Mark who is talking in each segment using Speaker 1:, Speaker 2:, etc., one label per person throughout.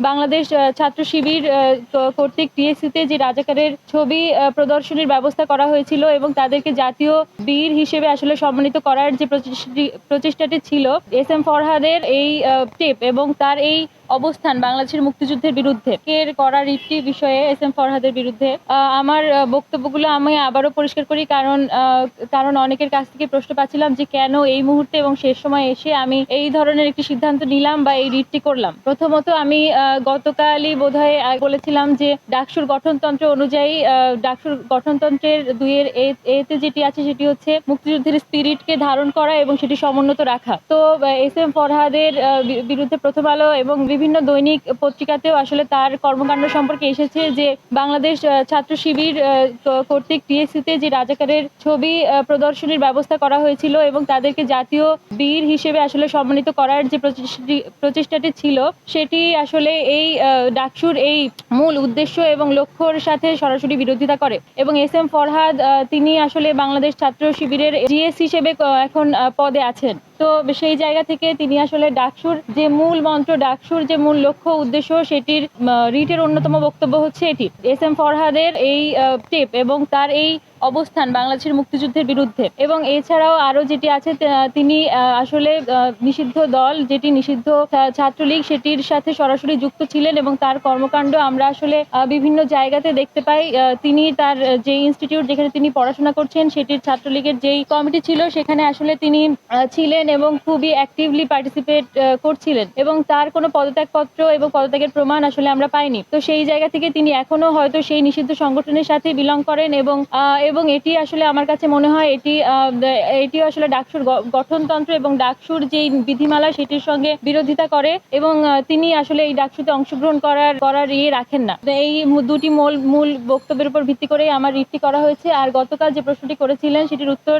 Speaker 1: বাংলাদেশ ছাত্র শিবির কর্তৃক টিএসসিতে যে রাজাকারের ছবি প্রদর্শনীর ব্যবস্থা করা হয়েছিল এবং তাদেরকে জাতীয় বীর হিসেবে আসলে সম্মানিত করার যে প্রচেষ্টি- প্রচেষ্টাটি ছিল, এস এম ফরহাদের এই টেপ এবং তার এই অবস্থান বাংলাদেশের মুক্তিযুদ্ধের বিরুদ্ধে। এর করা রিটটি বিষয়ে এস এম ফরহাদের বিরুদ্ধে আমার বক্তব্যগুলো আমি আবারও পরিষ্কার করি কারণ কারণ অনেকের কাছ থেকে প্রশ্ন পাচ্ছিলাম যে কেন এই মুহূর্তে এবং শেষ সময় এসে আমি এই ধরনের একটি সিদ্ধান্ত নিলাম বা এই রিটটি করলাম। প্রথমত আমি গতকালই বোধহয় বলেছিলাম যে ডাকসুর গঠনতন্ত্র অনুযায়ী ডাকসুর গঠনতন্ত্রের দুইয়ের এতে যেটি আছে সেটি হচ্ছে মুক্তিযুদ্ধের স্পিরিটকে ধারণ করা এবং সেটি সমুন্নত রাখা। তো এস এম ফরহাদের বিরুদ্ধে প্রথম আলো এবং বিভিন্ন দৈনিক পত্রিকাতেও আসলে তার কর্মকাণ্ড সম্পর্কে এসেছে যে বাংলাদেশ ছাত্র শিবির কর্তৃক টিএসসিতে যে রাজাকারের ছবি প্রদর্শনীর ব্যবস্থা করা হয়েছিল এবং তাদেরকে জাতীয় বীর হিসেবে আসলে সম্মানিত করার যে প্রচেষ্টি- প্রচেষ্টাটি ছিল, সেটি আসলে এই ডাকসুর এই মূল উদ্দেশ্য এবং লক্ষ্যর সাথে সরাসরি বিরোধিতা করে। এবং এস এম ফরহাদ তিনি আসলে বাংলাদেশ ছাত্র শিবিরের জিএস হিসেবে এখন পদে আছেন। তো সেই জায়গা থেকে তিনি আসলে ডাকসুর যে মূল মন্ত্র, ডাকসুর যে মূল লক্ষ্য, উদ্দেশ্য, সেটির রিটের অন্যতম বক্তব্য হচ্ছে এটি। এস এম ফরহাদের এই টেপ এবং তার এই অবস্থান বাংলাদেশের মুক্তিযুদ্ধের বিরুদ্ধে। এবং এছাড়াও আরও যেটি আছে তিনি আসলে নিষিদ্ধ দল যেটি নিষিদ্ধ ছাত্রলীগ, সেটির সাথে সরাসরি যুক্ত ছিলেন এবং তার কর্মকাণ্ড আমরা আসলে বিভিন্ন জায়গাতে দেখতে পাই। তিনি তার যে ইনস্টিটিউট যেখানে তিনি পড়াশোনা করছেন, সেটির ছাত্রলীগের যেই কমিটি ছিল, সেখানে আসলে তিনি ছিলেন এবং খুবই অ্যাক্টিভলি পার্টিসিপেট করছিলেন। এবং তার কোনো পদত্যাগপত্র এবং পদত্যাগের প্রমাণ আসলে আমরা পাইনি। তো সেই জায়গা থেকে তিনি এখনও হয়তো সেই নিষিদ্ধ সংগঠনের সাথে বিলং করেন এবং এবং এটি আসলে আমার কাছে মনে হয় এটি এটি আসলে ডাকসুর গঠনতন্ত্র এবং ডাকসুর যেই বিধিমালা সেটির সঙ্গে বিরোধিতা করে এবং তিনি আসলে এই ডাকসুতে অংশগ্রহণ করার করার ইয়ে রাখেন না। এই দুটি মূল মূল বক্তব্যের উপর ভিত্তি করে আমার রিটটি করা হয়েছে। আর গতকাল যে প্রশ্নটি করেছিলেন সেটির উত্তর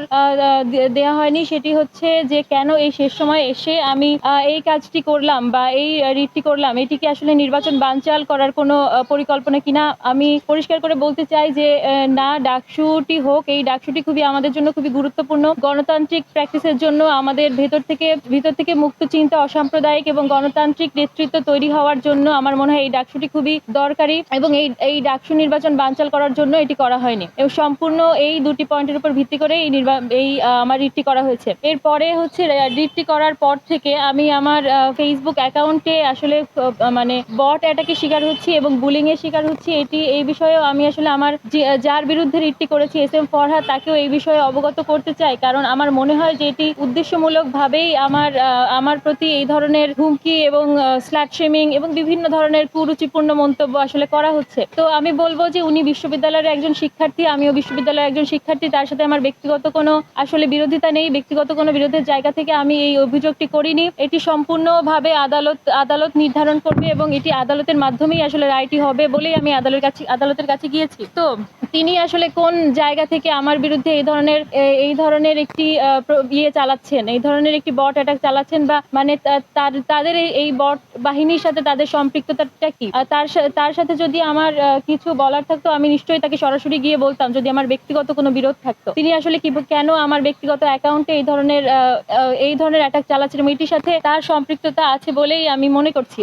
Speaker 1: দেওয়া হয়নি। সেটি হচ্ছে যে কেন এই শেষ সময় এসে আমি এই কাজটি করলাম বা এই রিটটি করলাম? এটি কি আসলে নির্বাচন বানচাল করার কোনো পরিকল্পনা কিনা? আমি পরিষ্কার করে বলতে চাই যে না, ডাকসুটি হোক, এই ডাকসুটি খুবই আমাদের জন্য খুবই গুরুত্বপূর্ণ। গণতান্ত্রিক প্র্যাকটিসের জন্য আমাদের ভেতর থেকে, ভিতর থেকে মুক্ত চিন্তা অসাম্প্রদায়িক এবং গণতান্ত্রিক নেতৃত্ব তৈরি হওয়ার জন্য আমার মনে হয় এই ডাকসুটি খুবই দরকারি এবং এই এই ডাকসু নির্বাচন বানচাল করার জন্য এটি করা হয়নি। এবং সম্পূর্ণ এই দুটি পয়েন্টের উপর ভিত্তি করে এই এই আমার রিটটি করা হয়েছে। এরপরে হচ্ছে রিটটি করার পর থেকে আমি আমার ফেসবুক অ্যাকাউন্টে আসলে মানে বট অ্যাটাকে শিকার হচ্ছি এবং বুলিং এর শিকার হচ্ছি। এটি, এই বিষয়েও আমি আসলে আমার যার বিরুদ্ধে রিটটি করেছি এস এম ফরহাদ তাকেও এই বিষয়ে অবগত করতে চাই। কারণ আমার মনে হয় যে এটি উদ্দেশ্যমূলক ভাবেই আমার আমার প্রতি এই ধরনের হুমকি এবং স্ল্যাট শেমিং এবং বিভিন্ন ধরনের কুরুচিপূর্ণ মন্তব্য আসলে করা হচ্ছে। তো আমি বলব যে উনি বিশ্ববিদ্যালয়ের একজন শিক্ষার্থী, আমিও বিশ্ববিদ্যালয়ের একজন শিক্ষার্থী, তার সাথে আমার ব্যক্তিগত কোনো আসলে বিরোধিতা নেই। ব্যক্তিগত কোনো বিরোধের জায়গা থেকে আমি এই অভিযোগটি করিনি। এটি সম্পূর্ণভাবে আদালত আদালত নির্ধারণ করবে এবং এটি আদালতের মাধ্যমেই আসলে রায়টি হবে বলেই আমি আদালতের কাছে আদালতের কাছে গিয়েছি। তো তিনি আসলে কোন জায়গা থেকে আমার বিরুদ্ধে এই ধরনের এই ধরনের একটি ইয়ে চালাচ্ছেন, এই ধরনের একটি বট অ্যাটাক চালাচ্ছেন বা মানে তার, তাদের এই- বট বাহিনীর সাথে তাদের সম্পৃক্ততাটা কি? তার তার সাথে যদি আমার কিছু বলার থাকতো, আমি নিশ্চয়ই তাকে সরাসরি গিয়ে বলতাম যদি আমার ব্যক্তিগত কোনো বিরোধ থাকতো। তিনি আসলে কি, কেন আমার ব্যক্তিগত অ্যাকাউন্টে এই ধরনের এই ধরনের অ্যাটাক চালাচ্ছিল এটির সাথে তার সম্পৃক্ততা আছে বলেই আমি মনে করছি।